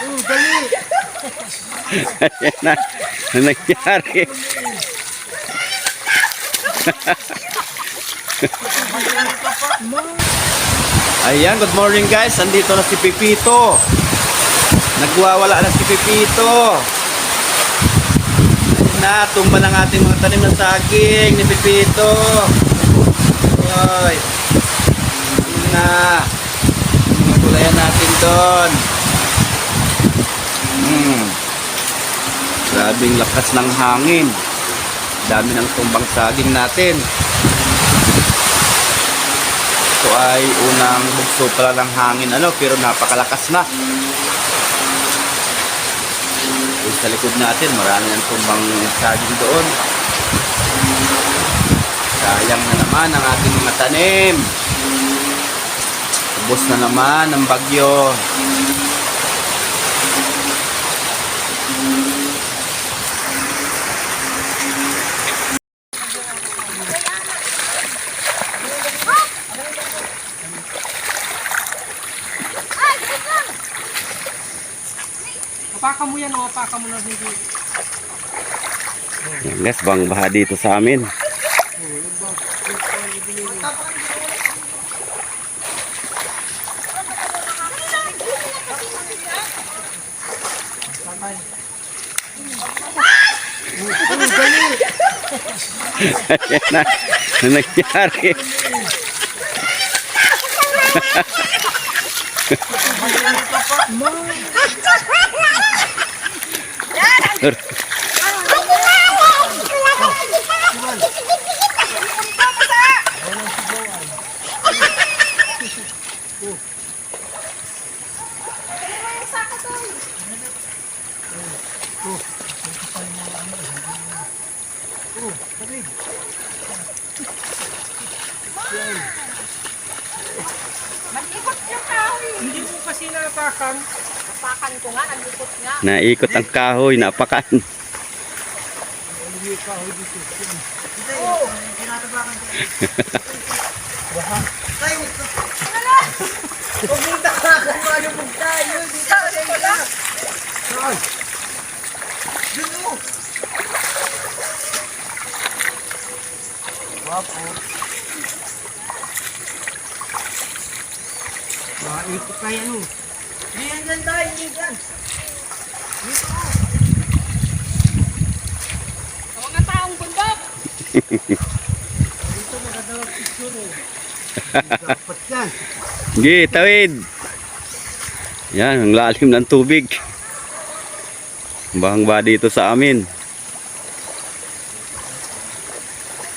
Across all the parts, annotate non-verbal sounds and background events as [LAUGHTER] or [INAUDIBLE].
Oh, dali. Ayan na. Ano nangyari? Ayan, good morning guys. Andito na si Pipito. Nagwawala na si Pipito. Ayun na, tumba ng ating mga tanim ng saging ni Pipito. Hoy. Ano na. Mga gulayan natin doon. Hmm. Grabing lakas ng hangin. Dami ng tumbang saging natin. Ito ay unang bugso pala ng hangin ano, pero napakalakas na. Yung sa likod natin, marami ng tumbang saging doon. Sayang na naman ang ating mga tanim. Ubos na naman ang bagyo. Apaka mo yan o, apaka mo na hindi. Yan guys, bang baha dito sa amin. Ayan [LAUGHS] na. Ano nangyari? [LAUGHS] Nag-ikot yung kahoy. Napakan. Napakan ko nga, nag-ikot nga. Naikot ang kahoy, napakan. Hindi ka ako dito. Oo. Pumunta ka kung malubog tayo. Dito ka sa ila. Saan? Dito. Wapo. Maikot yan oh. Diyan dyan tayo, diyan. Dito. Sa mga taong bundok. Dito nakadalawang picture eh. [LAUGHS] Dapat yan. Sige, tawid. Yan, ang lalim ng tubig. Bahang ba dito sa amin.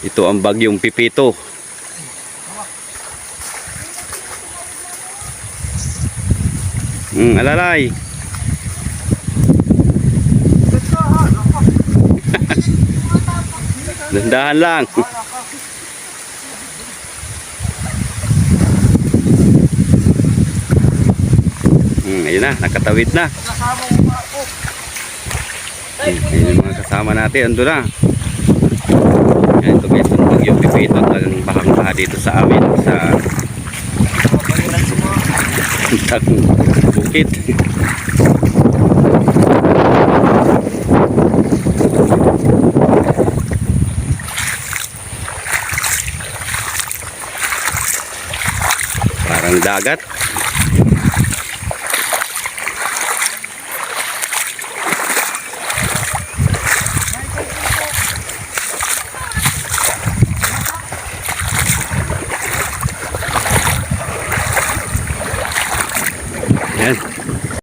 Ito ang bagyong pipito. Hmm, alalay. [LAUGHS] Dandahan lang. Hmm, ayun na, nakatawid na. Hmm, ayun yung mga kasama natin, ando na. Yan, ito guys, ang bagyong pipito talagang bahang baha dito sa amin sa Pangilan [LAUGHS] bukit. Parang dagat.